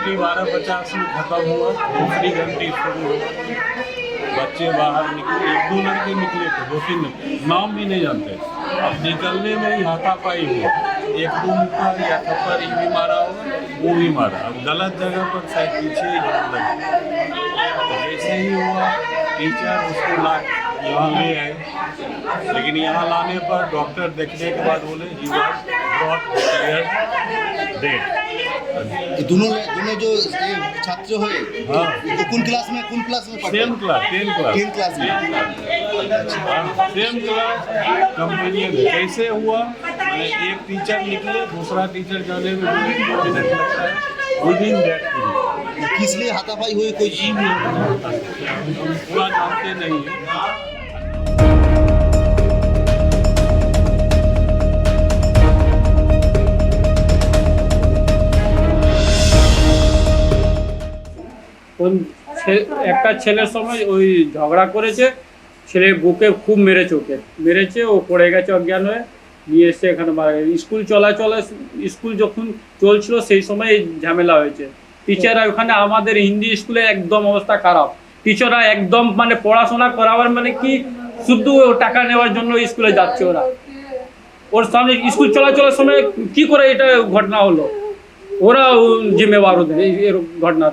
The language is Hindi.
घंटी बारह पचास में खत्म हुआ, दूसरी घंटी शुरू हुआ बच्चे बाहर निकले, एक दो लड़के निकले थे, दो तीन नाम भी नहीं जानते। अब निकलने में ही हाथापाई हुआ एक दो मुक्का या थप्पड़ ये भी मारा होगा, वो भी मारा। अब गलत जगह पर शायद पीछे ही लगे। तो जैसे ही हुआ, टीचर उसको ला, यहाँ ले आए। लेकिन यहाँ लाने पर डॉक्टर देखने के बाद बोले ही वॉज़ ब्रॉट डेड ये दोनों दोनों जो छात्र हुए हाँ तो कौन क्लास में कौन क्लास में पढ़ते same class ten class ten class में सेम क्लास कंपनी में कैसे हुआ? एक टीचर निकले दूसरा टीचर जाने में दो मिनट लगता है विद इन दैट किस लिए हाथापाई हुई कोई जी भी पूरा जानते नहीं। है কোন একটা ছেলের সময় ওই ঝগড়া করেছে, ছেলে বুকে খুব মেরেছে ওকে। মেরেছে, ও পড়ে গেছে অজ্ঞান হয়ে। নিয়ে এসে এখানে মারা স্কুল চলাচলে, স্কুল যখন চলছিল সেই সময় ঝামেলা হয়েছে। টিচাররা ওখানে আমাদের হিন্দি স্কুলে একদম অবস্থা খারাপ। টিচাররা একদম মানে পড়াশোনা করাবার মানে কি শুধু টাকা নেওয়ার জন্য স্কুলে যাচ্ছে ওরা। ওর সামনে স্কুল চলাচলের সময় কি করে এটা ঘটনা হলো? ওরা জিম্মেবার ওদের এই ঘটনার।